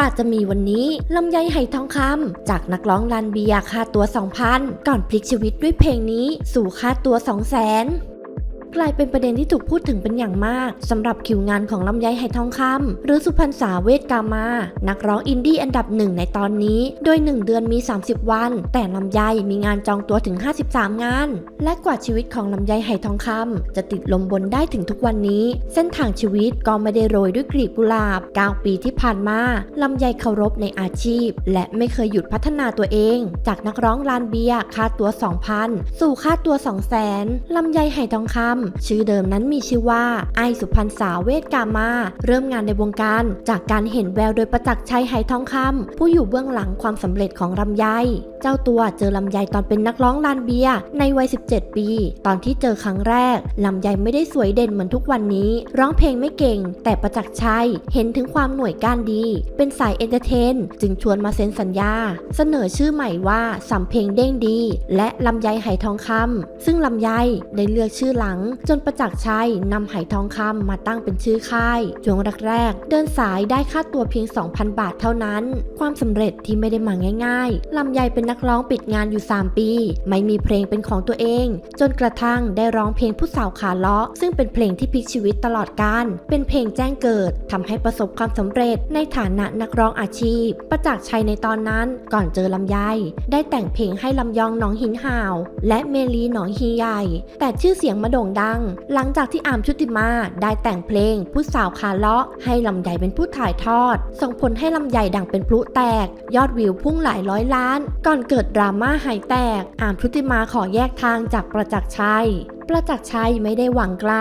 กว่าจะมีวันนี้ลำไยไหทองคำจากนักร้องลันเบียค่าตัว 2,000 ก่อนพลิกชีวิตด้วยเพลงนี้สู่ค่าตัว 2 0 0 0 0 กลายเป็นประเด็นที่ถูกพูดถึงเป็นอย่างมากสำหรับคิวงานของลำไยไหทองคำหรือสุพรรณษาเวทกามา นักร้องอินดี้อันดับหนึ่งในตอนนี้ โดย 1 เดือนมี 30 วัน แต่ลำไยมีงานจองตัวถึง 53 งาน และกว่าชีวิตของลำไยไหทองคำจะติดลมบนได้ถึงทุกวันนี้ เส้นทางชีวิตก็ไม่ได้โรยด้วยกลีบกุหลาบ 9 ปีที่ผ่านมาลำไยเคารพในอาชีพ และไม่เคยหยุดพัฒนาตัวเอง จากนักร้องลานเบียค่าตัว 2,000 สู่ค่าตัว 200,000ลำไยไหทองคำชื่อเดิมนั้นมีชื่อว่า ไอสุพรรณสาเวทกามา เริ่มงานในวงการ จากการเห็นแววโดยประจักษ์ชัยไหทองคำผู้อยู่เบื้องหลังความสำเร็จของลำไย เจ้าตัวเจอลำไยตอนเป็นนักร้องลานเบียในวัย 17 ปี ตอนที่เจอครั้งแรกลำไยไม่ได้สวยเด่นเหมือนทุกวันนี้ ร้องเพลงไม่เก่ง แต่ประจักษ์ชัยเห็นถึงความหน่วยก้านดี เป็นสายเอนเตอร์เทน จึงชวนมาเซ็นสัญญา เสนอชื่อใหม่ว่าสำเพลงเด้งดี และลำไยไหทองคำซึ่งลำไยได้เลือกชื่อหลังจนประจักษ์ชัยนำไหทองคำมาตั้งเป็นชื่อค่ายช่วงแรกๆ เดินสายได้ค่าตัวเพียง 2,000 บาทเท่านั้น ความสำเร็จที่ไม่ได้มาง่ายๆลำไยเป็นนักร้องปิดงานอยู่ 3 ปี ไม่มีเพลงเป็นของตัวเอง จนกระทั่งได้ร้องเพลงผู้สาวขาเลาะ ซึ่งเป็นเพลงที่พลิกชีวิตตลอดกาลเป็นเพลงแจ้งเกิดทำให้ประสบความสำเร็จในฐานะนักร้องอาชีพ ประจักษ์ชัยในตอนนั้นก่อนเจอลำไยได้แต่งเพลงให้ลำยองหนองหินห่าว และเมลีหนองฮีใหญ่ แต่ชื่อเสียงมาโด่งดัง หลังจากที่อามชุติมาได้แต่งเพลงผู้สาวคาเลาะให้ลำไยเป็นผู้ถ่ายทอด ส่งผลให้ลำไยดังเป็นพลุแตก ยอดวิวพุ่งหลายร้อยล้าน ก่อนเกิดดราม่าหายแตก อามชุติมาขอแยกทางจากประจักษ์ชัย ประจักษ์ชัยไม่ได้หวังไกล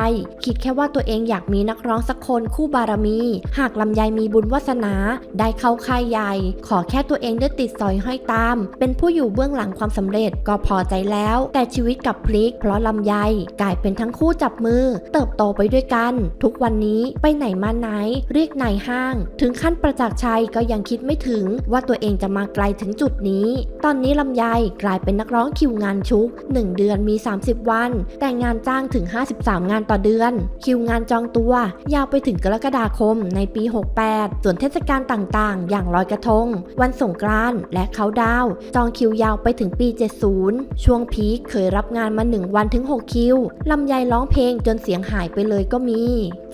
คิดแค่ว่าตัวเองอยากมีนักร้องสักคนคู่บารมี หากลำไยมีบุญวาสนา ได้เข้าค่ายใหญ่ ขอแค่ตัวเองได้ติดสอยห้อยตาม เป็นผู้อยู่เบื้องหลังความสำเร็จก็พอใจแล้ว แต่ชีวิตกับพลิก เพราะลำไยกลายเป็นทั้งคู่จับมือ เติบโตไปด้วยกัน ทุกวันนี้ไปไหนมาไหน เรียกนายห้าง ถึงขั้นประจักษ์ชัยก็ยังคิดไม่ถึงว่าตัวเองจะมาไกลถึงจุดนี้ ตอนนี้ลำไยกลายเป็นนักร้องคิวงานชุก 1 เดือนมี 30 วัน แต่งงานจ้างถึง 53 งานต่อเดือน คิวงานจองตัว ยาวไปถึงกรกฎาคมในปี 68 ส่วนเทศกาลต่างๆ อย่างลอยกระทง วันสงกรานต์และเขาดาว จองคิวยาวไปถึงปี 70 ช่วงพีคเคยรับงานมา 1 วันถึง 6 คิว ลำไยร้องเพลงจนเสียงหายไปเลยก็มี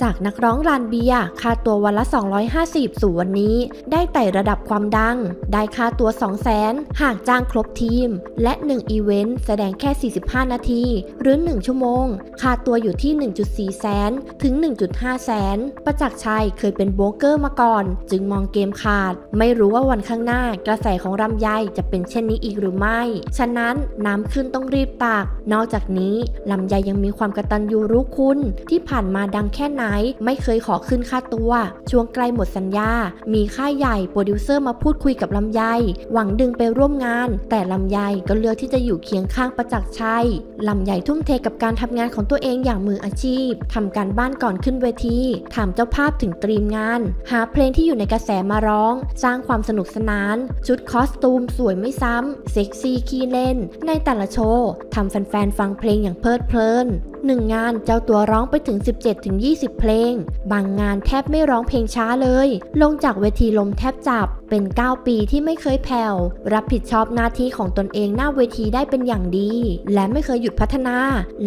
จากนักร้องรานเบียค่าตัววันละ 250 สู่วันนี้ ได้ไต่ระดับความดัง ได้ค่าตัว 200,000หากจ้างครบทีม และ 1 อีเวนต์แสดงแค่ 45 นาที หรือ 1 ชั่วโมง ค่าตัวอยู่ที่ 1.4 แสน ถึง 1.5 แสน ประจักษ์ชัยเคยเป็นโบรกเกอร์มาก่อน จึงมองเกมขาด ไม่รู้ว่าวันข้างหน้ากระแสของรำไยจะเป็นเช่นนี้อีกหรือไม่ ฉะนั้นน้ำขึ้นต้องรีบตักนอกจากนี้ลำไยยังมีความกระตัญญูรู้คุณ ที่ผ่านมาดังแค่ไหน ไม่เคยขอขึ้นค่าตัว ช่วงใกล้หมดสัญญา มีค่ายใหญ่โปรดิวเซอร์มาพูดคุยกับลำไย หวังดึงไปร่วมงาน แต่ลำไยก็เลือกที่จะอยู่เคียงข้างประจักษ์ชัยลำไยทุ่มเทกับการทำงานของตัวเองอย่างมืออาชีพทำการบ้านก่อนขึ้นเวทีถามเจ้าภาพถึงตรีมงาน หาเพลงที่อยู่ในกระแสมาร้อง สร้างความสนุกสนาน ชุดคอสตูมสวยไม่ซ้ำเซ็กซี่ขี้เล่น ในแต่ละโชว์ทำแฟนๆฟังเพลงอย่างเพลิดเพลินหนึ่งงานเจ้าตัวร้องไปถึง 17-20 เพลง บางงานแทบไม่ร้องเพลงช้าเลย ลงจากเวทีลมแทบจับ เป็น 9 ปีที่ไม่เคยแผ่ว รับผิดชอบหน้าที่ของตนเองหน้าเวทีได้เป็นอย่างดี และไม่เคยหยุดพัฒนา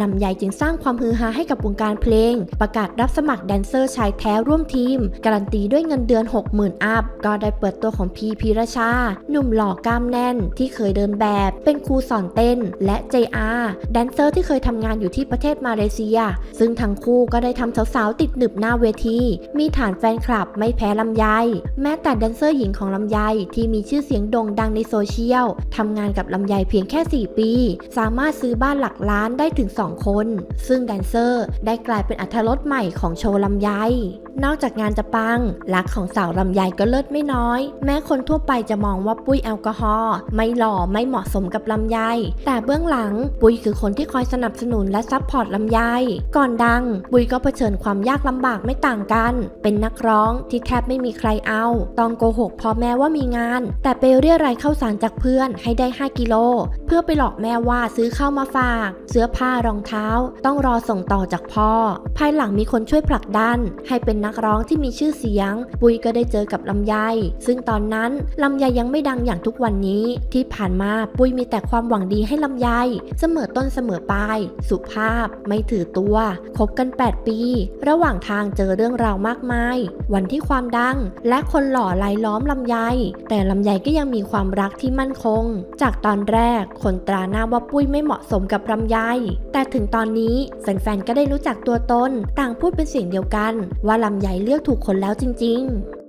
ลำไยจึงสร้างความฮือฮาให้กับวงการเพลง ประกาศรับสมัครแดนเซอร์ชายแท้ร่วมทีม การันตีด้วยเงินเดือน 60,000 อัพ ก็ได้เปิดตัวของพีพีรชา หนุ่มหล่อกล้ามแน่น ที่เคยเดินแบบ เป็นครูสอนเต้น และ JR แดนเซอร์ที่เคยทำงานอยู่ที่ประเทศมาเลเซีย ซึ่งทั้งคู่ก็ได้ทำสาวๆติดหนึบหน้าเวที มีฐานแฟนคลับไม่แพ้ลำไย แม้แต่แดนเซอร์หญิงของลำไยที่มีชื่อเสียงโด่งดังในโซเชียลทำงานกับลำไยเพียงแค่ 4 ปี สามารถซื้อบ้านหลักล้านได้ถึง 2คน ซึ่งแดนเซอร์ได้กลายเป็นอัธรสใหม่ของโชว์ลำไย นอกจากงานจะปังลักของสาวลำไยก็เลิศไม่น้อย แม้คนทั่วไปจะมองว่าปุ้ยแอลกอฮอล์ไม่หล่อไม่เหมาะสมกับลำไย แต่เบื้องหลังปุ้ยคือคนที่คอยสนับสนุนและซัพพอร์ตลำไย ก่อนดัง ปุ้ยก็เผชิญความยากลำบากไม่ต่างกัน เป็นนักร้องที่แทบไม่มีใครเอา ต้องโกหกพ่อแม่ว่ามีงาน แต่ไปเรียรายเข้าสารจากเพื่อนให้ได้ 5 กิโล เพื่อไปหลอกแม่ว่าซื้อข้าวมาฝาก เสื้อผ้ารององเท้า ต้องรอส่งต่อจากพ่อ ภายหลังมีคนช่วยผลักดัน ให้เป็นนักร้องที่มีชื่อเสียง ปุ้ยก็ได้เจอกับลำไย ซึ่งตอนนั้นลำไยยังไม่ดังอย่างทุกวันนี้ ที่ผ่านมาปุ้ยมีแต่ความหวังดีให้ลำไย เสมอต้นเสมอปลาย สุภาพ ไม่ถือตัว คบกัน 8 ปี ระหว่างทางเจอเรื่องราวมากมาย วันที่ความดัง และคนหล่อลายล้อมลำไย แต่ลำไยก็ยังมีความรักที่มั่นคง จากตอนแรกคนตราหน้าว่าปุ้ยไม่เหมาะสมกับลำไย แต่ถึงตอนนี้แฟนๆก็ได้รู้จักตัวตน ต่างพูดเป็นเสียงเดียวกัน ว่าลำไยเลือกถูกคนแล้วจริง ๆ